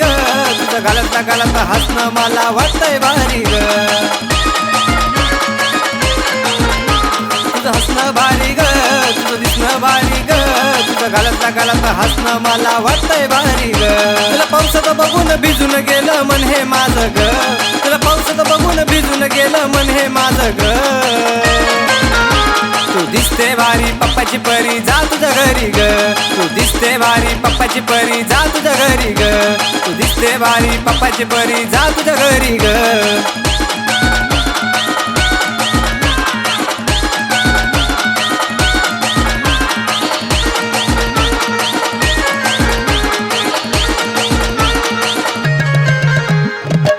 ग तुझं घालत घालता हसणं मला वाटतंय भारी ग. तुझं हसणं भारी ग तुझं दिसणं भारी ग तुझं घालत घालता हसणं मला वाटतंय भारी ग. तुला पावसात बघून भिजून गेलं मन हे माझं ग. तुला पावसात बघून भिजून गेलं मन हे माझं ग. तू दिसते भारी पप्पाची परी जा तुझ्या घरी ग. दिसते भारी पप्पाची परी जा तुझ्या घरी ग. तू दिसते भारी पप्पाची परी जा तुझ्या घरी ग.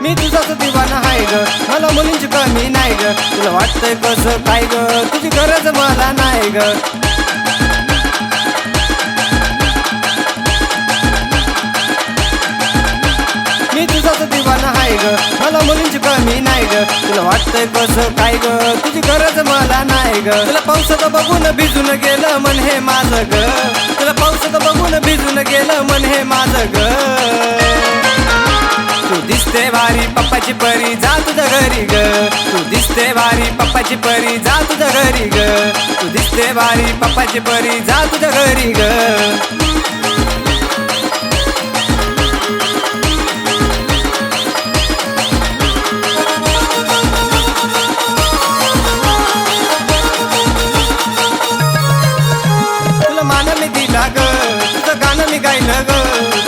मी तुझाच दिवाना आहे ग. मला मुलींची कमी नाही ग. तुला वाटतंय कसं काय ग? तुझी गरज मला नाही ग. मी नाही ग. तुला वाटतंय कसं काय ग? तुझी गरज मला नाही ग. तुला पावसात बघून भिजून गेलं मन हे माझं ग. तुला पावसात बघून भिजून गेलं मन हे माझं ग. तू दिसते भारी पप्पाची परी जा तुझ्या घरी ग. तू दिसते भारी पप्पाची परी जा तुझ्या घरी ग. तू दिसते भारी पप्पाची परी जा तुझ्या घरी ग. काय न ग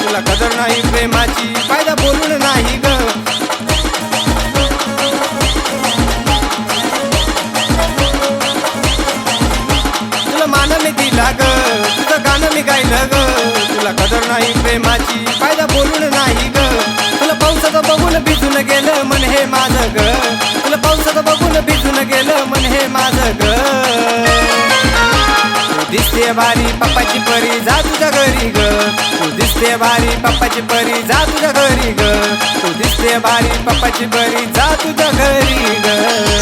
तुला कदर नाही प्रेमाची फायदा बोलून नाही ग. तुला मान मी दिला ग तुझं गाणं मी गायलं ग तुला कदर नाही प्रेमाची फायदा बोलून नाही ग. तुला पावसाचं बघून भिजून गेलं मन हे माझं ग. तुला पावसाचं बघून भिजून गेलं मन हे माझं ग. दिसते भारी पप्पाची परी जा तुझ्या घरी ग. तू दिसते भारी पप्पाची परी जा तुझ्या घरी ग. तू दिसते भारी पप्पाची परी जा तुझ्या घरी ग.